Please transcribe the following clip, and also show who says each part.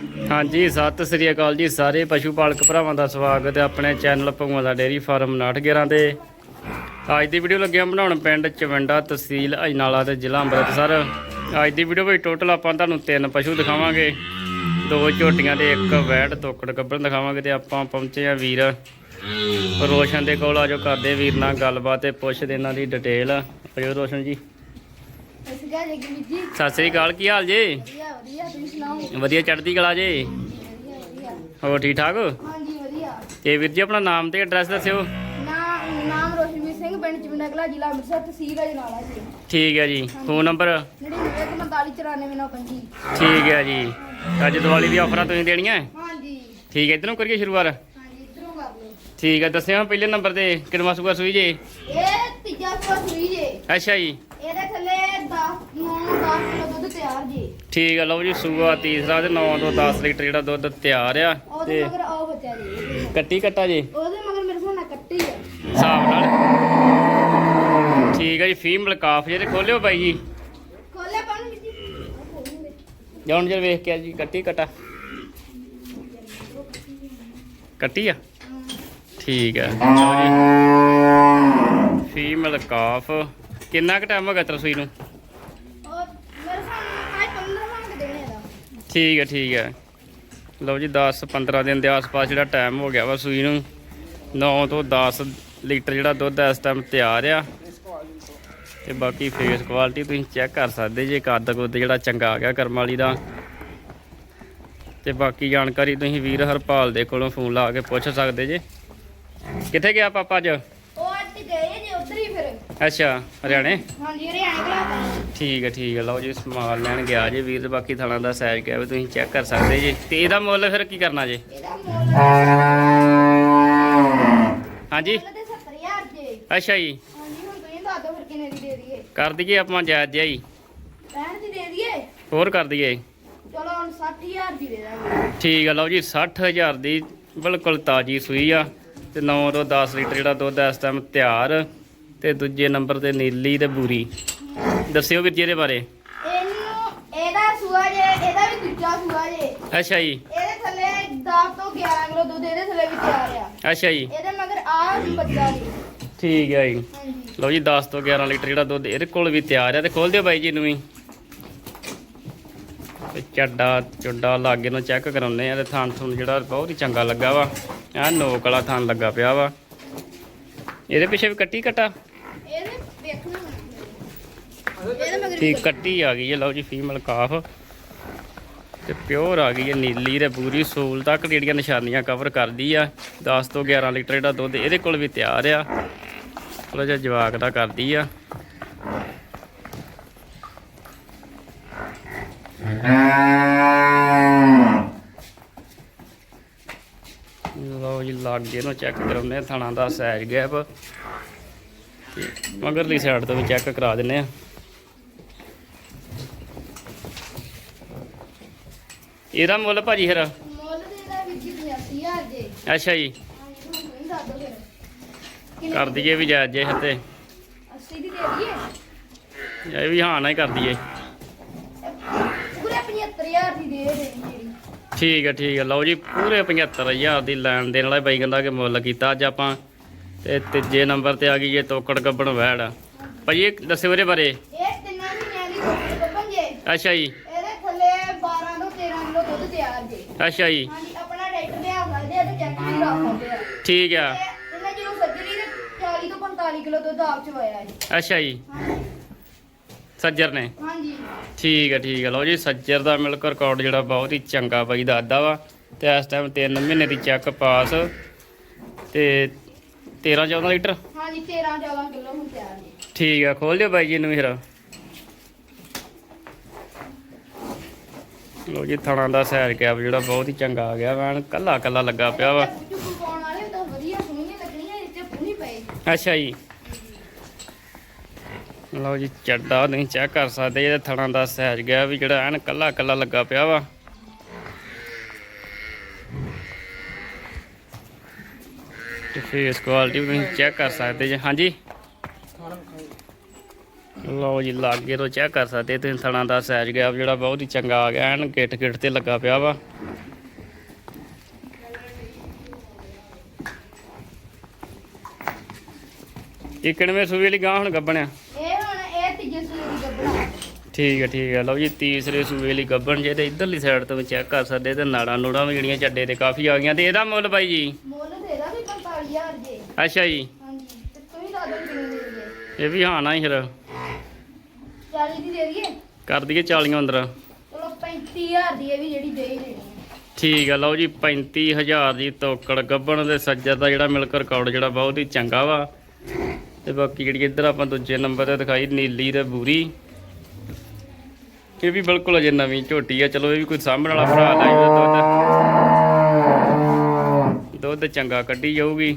Speaker 1: ਹਾਂਜੀ, ਸਤਿ ਸ੍ਰੀ ਅਕਾਲ ਜੀ ਸਾਰੇ ਪਸ਼ੂ ਪਾਲਕ ਭਰਾਵਾਂ ਦਾ ਸਵਾਗਤ ਹੈ ਆਪਣੇ ਚੈਨਲ ਭਗਵਾਨ ਦਾ ਡੇਰੀ ਫਾਰਮ 911 ਤੇ। ਅੱਜ ਦੀ ਵੀਡੀਓ ਲੱਗਿਆ ਬਣਾਉਣ ਪਿੰਡ ਚਵੰਡਾ ਤਹਿਸੀਲ ਅਜਨਾਲਾ ਤੇ ਜ਼ਿਲ੍ਹਾ ਅੰਮ੍ਰਿਤਸਰ। ਅੱਜ ਦੀ ਵੀਡੀਓ ਵਿੱਚ ਟੋਟਲ ਆਪਾਂ ਤੁਹਾਨੂੰ ਤਿੰਨ ਪਸ਼ੂ ਦਿਖਾਵਾਂਗੇ। ਦੋ ਝੋਟੀਆਂ ਤੇ ਇੱਕ ਵੈੜ ਤੋਕੜ ਗੱਬਣ ਦਿਖਾਵਾਂਗੇ ਤੇ ਆਪਾਂ ਪਹੁੰਚੇ ਆ ਵੀਰ। ਰੋਸ਼ਨ ਦੇ ਕੋਲ ਆਜੋ ਕਰਦੇ ਵੀਰ ਨਾਲ ਗੱਲਬਾਤ ਤੇ ਪੁੱਛਦੇ ਇਹਨਾਂ ਦੀ ਡਿਟੇਲ ਆਜੋ ਰੋਸ਼ਨ ਜੀ
Speaker 2: ਜੀ।
Speaker 1: ਸਤਿ ਸ੍ਰੀ ਅਕਾਲ ਕੀ ਹਾਲ ਜੀ?
Speaker 2: ਵਧੀਆ
Speaker 1: ਚੜ੍ਹਦੀ ਕਲਾ ਜੀ? ਹੋਰ ਠੀਕ ਠਾਕ?
Speaker 2: ਹਾਂਜੀ ਵਧੀਆ।
Speaker 1: ਤੇ ਵੀਰ ਜੀ ਆਪਣਾ ਨਾਮ ਤੇ ਐਡਰੈਸ ਦੱਸਿਓ।
Speaker 2: ਨਾਮ ਨਾਮ ਰੋਸ਼ਨਵੀਰ ਸਿੰਘ ਪਿੰਡ ਚਿੰਡਾ ਕਲਾ ਜ਼ਿਲ੍ਹਾ ਅੰਮ੍ਰਿਤਸਰ ਤਹਿਸੀਲ ਅਜਨਾਲਾ ਜੀ।
Speaker 1: ਠੀਕ ਹੈ ਜੀ। Phone number?
Speaker 2: 9944949995
Speaker 1: ਠੀਕ ਹੈ ਜੀ। ਅੱਜ ਦੀਵਾਲੀ ਦੀ ਆਫਰਾਂ ਤੁਸੀਂ ਦੇਣੀਆਂ?
Speaker 2: ਹਾਂਜੀ।
Speaker 1: ਠੀਕ ਹੈ ਇਧਰੋਂ ਕਰੀਏ ਸ਼ੁਰੂਆਤ
Speaker 2: ਹਾਂਜੀ ਇਧਰੋਂ ਕਰ ਲਓ।
Speaker 1: ਠੀਕ ਹੈ ਦੱਸਿਓ ਪਹਿਲੇ ਨੰਬਰ ਤੇ ਕਿੰਨਵਾ ਸੂਆ ਸੂਈ ਜੀ?
Speaker 2: ਇਹ ਤੀਜਾ ਸੂਆ ਸੂਈ ਜੇ।
Speaker 1: ਅੱਛਾ ਜੀ।
Speaker 2: ਇਹਦੇ ਥੱਲੇ 10 9 10 ਕਿਲੋ ਦੁੱਧ ਤਿਆਰ ਜੀ
Speaker 1: ਠੀਕ ਹੈ ਲਓ ਜੀ ਸੂਆ ਤੀਸਰਾ ਤੇ 9 ਤੋਂ 10 ਲੀਟਰ ਜਿਹੜਾ ਦੁੱਧ ਤਿਆਰ ਆ
Speaker 2: ਉਹਦੇ
Speaker 1: ਤੇ
Speaker 2: ਮਗਰ ਆਓ ਬੱਚਾ ਜੀ
Speaker 1: ਕੱਟੀ ਕੱਟਾ ਜੀ?
Speaker 2: ਉਹਦੇ ਮਗਰ ਮੇਰੇ ਸਾਹਮਣੇ ਕੱਟੀ ਆ।
Speaker 1: ਹਿਸਾਬ ਨਾਲ। ਠੀਕ ਹੈ ਜੀ ਫੀਮੇਲ ਕਾਫ ਜਿਹੜੇ ਖੋਲਿਓ ਬਾਈ ਜੀ।
Speaker 2: ਖੋਲੇ ਪਾਣ ਜੀ
Speaker 1: ਜਾਉਣ ਜਰ ਵੇਖ ਕੇ ਆ ਜੀ ਕੱਟੀ ਕੱਟਾ। ਕੱਟੀ ਆ? ਠੀਕ ਹੈ ਲਓ ਜੀ ਫੀਮੇਲ ਕਾਫ ਕਿੰਨਾ ਕੁ ਟਾਈਮ ਹੋ ਗਿਆ ਤਰਸੋਈ ਨੂੰ
Speaker 2: ਔਰ ਮੇਰੇ ਸਾਹਮਣੇ ਅੱਜ 15 ਮੰਗ ਦੇਣੇ ਦਾ
Speaker 1: ਠੀਕ ਹੈ ਠੀਕ ਹੈ। ਲਓ ਜੀ 10 15 ਦਿਨ ਦੇ ਆਸ-ਪਾਸ ਜਿਹੜਾ ਟਾਈਮ ਹੋ ਗਿਆ ਵਾ ਸੂਈ ਨੂੰ। 9 ਤੋਂ 10 ਲੀਟਰ ਜਿਹੜਾ ਦੁੱਧ ਇਸ ਟਾਈਮ ਤਿਆਰ ਆ। ਤੇ ਬਾਕੀ ਫੇਸ ਕੁਆਲਿਟੀ ਤੁਸੀਂ ਚੈੱਕ ਕਰ ਸਕਦੇ ਜੇ ਕੱਦ ਕੁੱਦ ਜਿਹੜਾ ਚੰਗਾ ਆ ਗਿਆ ਕਰਮ ਵਾਲੀ ਦਾ। ਤੇ ਬਾਕੀ ਜਾਣਕਾਰੀ ਤੁਸੀਂ ਵੀਰ ਹਰਪਾਲ ਦੇ ਕੋਲੋਂ ਫੋਨ ਲਾ ਕੇ ਪੁੱਛ ਸਕਦੇ ਜੇ। ਕਿੱਥੇ ਗਿਆ ਪਾਪਾ ਅੱਜ
Speaker 2: ਅੱਜ ਗਏ ਜੀ ਉਧਰ ਹੀ ਫਿਰ
Speaker 1: ਅੱਛਾ ਹਰਿਆਣੇ?
Speaker 2: ਹਾਂਜੀ ਹਰਿਆਣਾ ਕਲਾ
Speaker 1: ਠੀਕ ਹੈ ਠੀਕ ਹੈ ਲਓ ਜੀ ਸਮਾਨ ਲੈਣ ਗਿਆ ਜੇ ਵੀਰ ਬਾਕੀ ਥਾਣਾ ਦਾ ਸਾਈਜ਼ ਕਿਹਾ ਵੀ ਤੁਸੀਂ ਚੈੱਕ ਕਰ ਸਕਦੇ ਜੇ। ਤੇ ਇਹਦਾ ਮੁੱਲ ਫਿਰ ਕੀ ਕਰਨਾ ਜੇ?
Speaker 2: ਇਹਦਾ ਮੁੱਲ
Speaker 1: ਹਾਂਜੀ
Speaker 2: ਮੁੱਲ ਤੇ 70000 ਜੀ।
Speaker 1: ਅੱਛਾ ਜੀ।
Speaker 2: ਹਾਂਜੀ ਹੁਣ ਤੁਸੀਂ ਦੱਸ ਦਿਓ ਫਿਰ ਕਿੰਨੇ ਦੀ ਦੇ ਦਈਏ।
Speaker 1: ਕਰ ਦਈਏ ਆਪਾਂ ਜਾਇਜ਼ ਜਿਹਾ
Speaker 2: 65 ਦੀ ਦੇ ਦਈਏ?
Speaker 1: ਹੋਰ ਕਰ ਦਈਏ।
Speaker 2: ਚਲੋ ਹੁਣ 60000 ਦੀ ਦੇ ਦਾਂਗੇ।
Speaker 1: ਠੀਕ ਹੈ ਲਓ ਜੀ 60000 ਦੀ ਬਿਲਕੁਲ ਤਾਜੀ ਸੂਈ ਆ। ਤੇ 9 ਤੋਂ 10 ਲੀਟਰ ਜਿਹੜਾ ਦੁੱਧ ਇਸ ਟਾਈਮ ਤਿਆਰ। ਤੇ ਦੂਜੇ ਨੰਬਰ ਤੇ ਨੀਲੀ ਤੇ ਬੂਰੀ। ਦੱਸਿਓ ਵੀਰ ਜੀ ਇਹਦੇ ਬਾਰੇ।
Speaker 2: ਇਹਨੂੰ ਇਹਦਾ ਸੂਆ ਜੇ ਇਹਦਾ ਵੀ ਦੂਜਾ ਸੂਆ ਜੇ।
Speaker 1: ਅੱਛਾ ਜੀ।
Speaker 2: ਇਹਦੇ ਥੱਲੇ 10 ਤੋਂ 11 ਕਿਲੋ ਦੁੱਧ ਇਹਦੇ ਥੱਲੇ ਵੀ ਤਿਆਰ ਆ।
Speaker 1: ਅੱਛਾ ਜੀ।
Speaker 2: ਇਹਦੇ ਮਗਰ ਆ ਬੱਚਾ ਜੀ।
Speaker 1: ਠੀਕ ਹੈ ਜੀ। ਲਓ ਜੀ 10 ਤੋਂ 11 ਲੀਟਰ ਜਿਹੜਾ ਦੁੱਧ ਇਹਦੇ ਕੋਲ ਵੀ ਤਿਆਰ ਆ। ਤੇ ਖੋਲ ਦਿਓ ਬਾਈ ਜੀ ਨੂੰ ਵੀ। ਤੇ ਚੱਡਾ ਚੁੱਡਾ ਲਾਗੇ ਨੂੰ ਚੈੱਕ ਕਰਾਉਂਦੇ ਆ ਤੇ ਥਾਂ ਥੁਣ ਜਿਹੜਾ ਬਹੁਤ ਹੀ ਚੰਗਾ ਲੱਗਾ ਵਾ। ਆ ਨੋਕ ਵਾਲਾ ਥਾਂ ਲੱਗਾ ਪਿਆ ਵਾ। ਇਹਦੇ ਪਿੱਛੇ ਵੀ ਕੱਟੀ ਕਟਾ
Speaker 2: ਇਹਦੇ ਵੇਖਣਾ ਪੈਣਾ। ਇਹਦੇ ਮਗਰ ਵੀ
Speaker 1: ਠੀਕ ਕੱਟੀ ਆ ਗਈ ਹੈ ਲਓ ਜੀ ਫੀਮੇਲ ਕਾਫ। ਤੇ ਪਿਓਰ ਆ ਗਈ ਹੈ ਨੀਲੀ ਤੇ ਪੂਰੀ ਸੂਲ ਤੱਕ ਜਿਹੜੀਆਂ ਨਿਸ਼ਾਨੀਆਂ ਕਵਰ ਕਰਦੀ ਆ। 10 ਤੋਂ 11 ਲੀਟਰ ਜਿਹੜਾ ਦੁੱਧ ਇਹਦੇ ਕੋਲ ਵੀ ਤਿਆਰ ਆ। ਥੋੜਾ ਜਿਹਾ ਜਵਾਕ ਦਾ ਕਰਦੀ ਆ। ਲਓ ਜੀ ਲਾਗੇ ਨੂੰ ਚੈੱਕ ਕਰਾਉਂਦੇ ਆ ਥਣਾ ਦਾ ਸਾਈਜ਼ ਗੈਪ ਮਗਰਲੀ ਸਾਈਡ ਤੋਂ ਵੀ ਚੈੱਕ ਕਰਾ ਦਿੰਨੇ ਆ। ਇਹਦਾ ਮੁੱਲ ਭਾਜੀ ਫਿਰ?
Speaker 2: ਮੁੱਲ ਇਹਦਾ ਵਿੱਚ 85000 ਜੇ।
Speaker 1: ਅੱਛਾ ਜੀ। ਕਰ ਦਈਏ ਵੀ ਜਾਇਜ਼ ਜੇ ਤੇ
Speaker 2: 80 ਦੀ ਦੇ ਦਈਏ।
Speaker 1: ਇਹ ਵੀ ਹਾਂ ਨਾ ਹੀ ਕਰ ਦਈਏ।
Speaker 2: ਪੂਰੇ 75000 ਦੀ ਦੇ ਦੇ
Speaker 1: ਠੀਕ ਹੈ ਠੀਕ ਹੈ ਲਓ ਜੀ ਪੂਰੇ 75000 ਦੀ ਲੈਣ ਦੇਣ ਵਾਲਾ ਬਾਈ ਕਹਿੰਦਾ ਕਿ ਮੁੱਲ ਕੀਤਾ। ਅੱਜ ਆਪਾਂ ਤੇ ਤੀਜੇ ਨੰਬਰ ਤੇ ਆ ਗਈ ਜੇ ਤੋਕੜ ਗੱਬਣ ਵੈੜ। ਭਾਜੀ ਇਹ ਦੱਸਿਓ ਇਹਦੇ ਬਾਰੇ?
Speaker 2: ਇਹ ਤਿੰਨਾਂ ਜੇ।
Speaker 1: ਅੱਛਾ ਜੀ।
Speaker 2: ਇਹਦੇ ਥੱਲੇ 12 ਤੋਂ 13 ਕਿਲੋ ਦੁੱਧ ਤਿਆਰ ਜੇ।
Speaker 1: ਅੱਛਾ ਜੀ।
Speaker 2: ਹਾਂਜੀ ਆਪਣਾ ਡਾਕਟਰ ਦੇ ਆ ਸਕਦੇ ਆ ਤੇ ਚੈੱਕ ਵੀ ਕਰਾ ਸਕਦੇ ਆ।
Speaker 1: ਠੀਕ ਆ।
Speaker 2: ਇਹਨਾਂ ਜਦੋਂ ਸਰਜਰੀ ਦੇ 40 ਤੋਂ 45 ਕਿਲੋ ਦੁੱਧ ਆਪ ਚ ਹੋਇਆ ਜੀ।
Speaker 1: ਅੱਛਾ ਜੀ। ਸੱਜਰ ਨੇ?
Speaker 2: ਹਾਂਜੀ।
Speaker 1: ਠੀਕ ਹੈ ਠੀਕ ਹੈ ਲਓ ਜੀ ਸੱਜਰ ਦਾ ਮਿਲਕ ਰਿਕਾਰਡ ਜਿਹੜਾ ਬਹੁਤ ਹੀ ਚੰਗਾ ਬਾਈ ਦੱਸਦਾ ਵਾ। ਤੇ ਇਸ ਟਾਈਮ 3 ਮਹੀਨੇ ਦੀ ਚੈੱਕ ਪਾਸ। ਤੇ 13 14 ਲੀਟਰ?
Speaker 2: ਹਾਂਜੀ 13 14 ਕਿਲੋ ਹੁਣ ਤਿਆਰ ਜੀ
Speaker 1: ਠੀਕ ਆ ਖੋਲ ਦਿਓ ਬਾਈ ਜੀ ਨੂੰ ਫਿਰ। ਲਓ ਜੀ ਥਣਾ ਦਾ ਸੈਰ ਕੈਪ ਜਿਹੜਾ ਬਹੁਤ ਹੀ ਚੰਗਾ ਆ ਗਿਆ ਵੈਨ ਕੱਲਾ ਕੱਲਾ ਲੱਗਾ ਪਿਆ ਵਾ।
Speaker 2: ਚੁੱਪ ਪਾਉਣ ਵਾਲੇ ਤਾਂ ਵਧੀਆ ਸੋਹਣੀਆਂ ਲੱਗਣੀਆਂ ਇੱਥੇ ਪੂਣੀ ਪਏ।
Speaker 1: ਅੱਛਾ ਜੀ। ਲਓ ਜੀ ਚੱਡਾ ਨਹੀਂ ਚੈੱਕ ਕਰ ਸਕਦੇ ਇਹਦੇ ਥਣਾ ਦਾ ਸਹਿਜ ਗਿਆ ਵੀ ਜਿਹੜਾ ਐਨ ਕੱਲਾ ਕੱਲਾ ਲੱਗਾ ਪਿਆ ਵਾ। ਤੇ ਫੇਸ ਕੁਆਲਿਟੀ ਵੀ ਤੁਸੀਂ ਚੈੱਕ ਕਰ ਸਕਦੇ ਜੇ। ਹਾਂਜੀ। ਲਓ ਜੀ ਲਾਗੇ ਤੋਂ ਚੈੱਕ ਕਰ ਸਕਦੇ ਤੁਸੀਂ ਥਣਾ ਦਾ ਸਾਈਜ਼ ਗੈਪ ਜਿਹੜਾ ਬਹੁਤ ਹੀ ਚੰਗਾ ਆ ਗਿਆ। ਐਨ ਗਿੱਟ ਗਿੱਟ ਤੇ ਲੱਗਾ ਪਿਆ ਵਾ। ਇਹ ਕਿਣਵੇਂ ਸੂਈ ਵਾਲੀ ਗਾਂ ਹੁਣ ਗੱਬਣਿਆ?
Speaker 2: ਇਹ ਹੁਣ ਇਹ ਤੀਜੇ ਸੂਏ ਦੀ ਗੱਬਣਾ।
Speaker 1: ਠੀਕ ਹੈ ਠੀਕ ਹੈ ਲਓ ਜੀ ਤੀਸਰੇ ਸੂਏ ਵਾਲੀ ਗੱਬਣ ਜੇ ਤੇ ਇਧਰਲੀ ਸਾਈਡ ਤੋਂ ਚੈੱਕ ਕਰ ਸਕਦੇ ਤੇ ਨਾੜਾਂ ਨੂੜਾਂ ਵੀ ਜਿਹੜੀਆਂ ਚੱਡੇ ਤੇ ਕਾਫੀ ਆ ਗਈਆਂ। ਤੇ ਇਹਦਾ ਮੁੱਲ ਬਾਈ ਜੀ
Speaker 2: ਮੁੱਲ ਦੇ ਦਾ ਵੀ 45000 ਜੇ
Speaker 1: ਅੱਛਾ ਜੀ।
Speaker 2: ਹਾਂਜੀ। ਤੇ ਤੁਸੀਂ ਦੱਸ ਦਿਓ ਕਿੰਨੇ ਦੇ ਦਈਏ?
Speaker 1: ਇਹ ਵੀ ਹਾਂ ਨਾ ਹੀ ਫਿਰ।
Speaker 2: 40 ਦੀ ਦੇ ਦਈਏ?
Speaker 1: ਕਰ ਦਈਏ 40 ਅੰਦਰ।
Speaker 2: ਚਲੋ 35000 ਦੀ ਇਹ ਵੀ ਜਿਹੜੀ ਦੇ ਹੀ ਦੇਣੀ ਹੈ।
Speaker 1: ਠੀਕ ਆ ਲਓ ਜੀ 35000 ਦੀ ਤੋਕੜ ਗੱਬਣ ਦੇ ਸੱਜਰ ਦਾ ਜਿਹੜਾ ਮਿਲਕ ਰਿਕਾਰਡ ਜਿਹੜਾ ਬਹੁਤ ਹੀ ਚੰਗਾ ਵਾ। ਤੇ ਬਾਕੀ ਜਿਹੜੀ ਇੱਧਰ ਆਪਾਂ ਦੂਜੇ ਨੰਬਰ ਤੇ ਦਿਖਾਈ ਨੀਲੀ ਤੇ ਬੂਰੀ। ਇਹ ਵੀ ਬਿਲਕੁਲ ਅਜੇ ਨਵੀਂ ਝੋਟੀ ਆ। ਚਲੋ ਇਹ ਵੀ ਕੋਈ ਸਾਂਭਣ ਵਾਲਾ ਭਰਾ ਲਾਈ ਦੁੱਧ। ਦੁੱਧ ਚੰਗਾ ਕੱਢੀ ਜਾਊਗੀ।